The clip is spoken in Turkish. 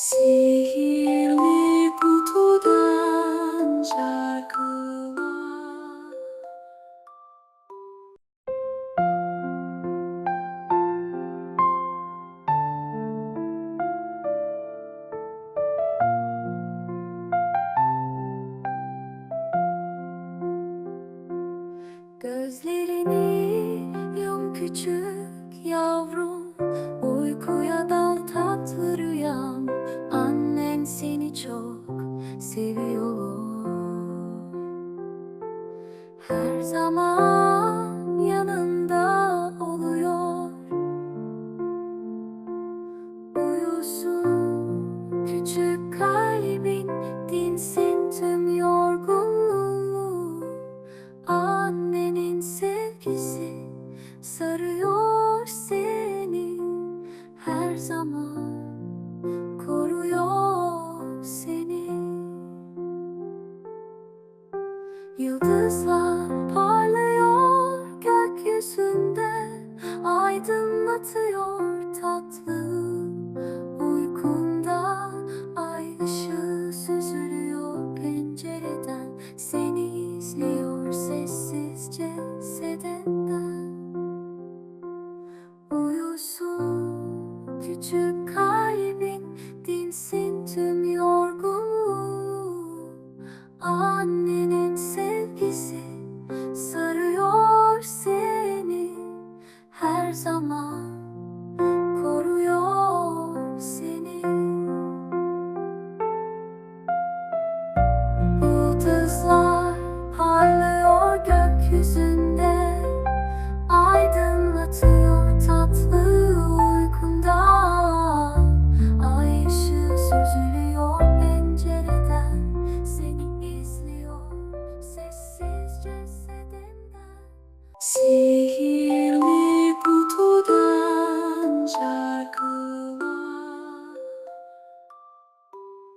Sihirli kutudan şarkılar. Gözlerini yum küçük yavrum seviyor. Her zaman yanında oluyor. Uyusun Yıldızlar parlıyor gökyüzünde aydınlatıyor tatlı. Uykunda ay ışığı süzülüyor pencereden seni izliyor sessizce sedenden. Uyusun küçük kalbin dinsin tüm yorgunluğu. Annenin Seni izliyor sessizce sedenden